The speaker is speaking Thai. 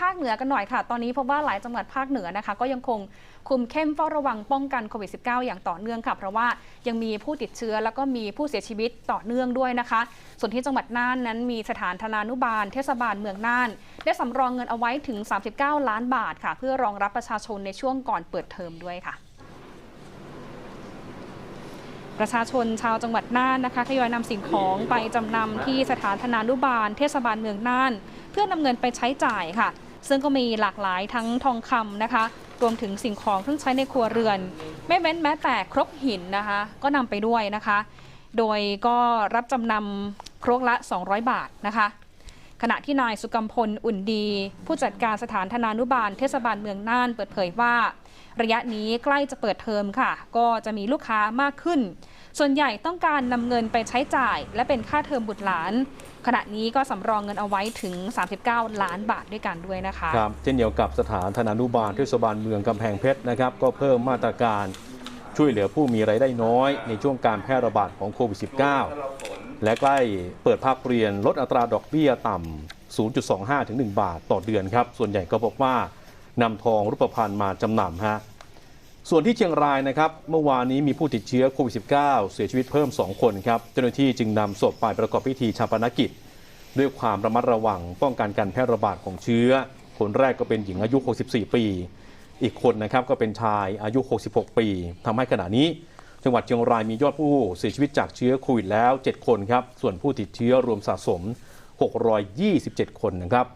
ภาคเหนือกันหน่อยค่ะ ตอนนี้พบว่าหลายจังหวัดภาคเหนือนะคะ ก็ยังคงคุมเข้มเฝ้าระวังป้องกันโควิด -19 อย่างต่อเนื่องค่ะ เพราะว่ายังมีผู้ติดเชื้อแล้วก็มีผู้เสียชีวิตต่อเนื่องด้วยนะคะ ส่วนที่จังหวัดน่านนั้นมีสถานธนานุบาล เทศบาลเมืองน่าน ได้สำรองเงินเอาไว้ถึง 39 ล้านบาทค่ะ เพื่อรองรับประชาชนในช่วงก่อนเปิดเทอมด้วยค่ะประชาชนชาวจังหวัดน่านนะคะทยอยนำสิ่งของไปจำนำที่สถานธนานุบาล เทศบาลเมืองน่าน เพื่อนำเงินไปใช้จ่ายค่ะ ซึ่งก็มีหลากหลายทั้งทองคำนะคะ รวมถึงสิ่งของเครื่องใช้ในครัวเรือน ไม่เว้นแม้แต่ครกหินนะคะ ก็นำไปด้วยนะคะ โดยก็รับจำนำครกละ 200 บาทนะคะ ขณะที่นายสุกัมพลอุ่นดี ผู้จัดการสถานธนานุบาลเทศบาลเมืองน่านเปิดเผยว่า ระยะนี้ใกล้จะเปิดเทอมค่ะ ก็จะมีลูกค้ามากขึ้น ส่วนใหญ่ต้องการนำเงินไปใช้จ่าย และเป็นค่าเทอมบุตรหลาน ขณะนี้ก็สำรองเงินเอาไว้ถึง 39 ล้านบาทด้วยกันด้วยนะคะครับเช่นเดียวกับสถานธนานุบาลเทศบาลเมืองกำแพงเพชรนะครับก็เพิ่มมาตรการช่วยเหลือผู้มีรายได้น้อยในช่วงการแพร่ระบาดของโควิด -19 และใกล้เปิดภาคเรียนลดอัตราดอกเบี้ยต่ำ 0.25 ถึง 1 บาทต่อเดือนครับ ส่วนใหญ่ก็พบว่านำทองรูปพรรณมาจำหน่ำฮะ ส่วนที่เชียงรายนะครับ เมื่อวานนี้มีผู้ติดเชื้อโควิด -19 เสียชีวิตเพิ่ม 2 คนครับ เจ้าหน้าที่จึงนำศพไปประกอบพิธีชาปนกิจ ด้วยความระมัดระวังป้องกันการแพร่ระบาดของเชื้อ คนแรกก็เป็นหญิงอายุ 64 ปี อีกคนนะครับก็เป็นชายอายุ 66 ปีทำให้ขณะนี้ จังหวัดเชียงรายมียอดผู้เสียชีวิตจากเชื้อโควิดแล้ว 7 คนครับ ส่วนผู้ติดเชื้อรวมสะสม 627 คนนะครับ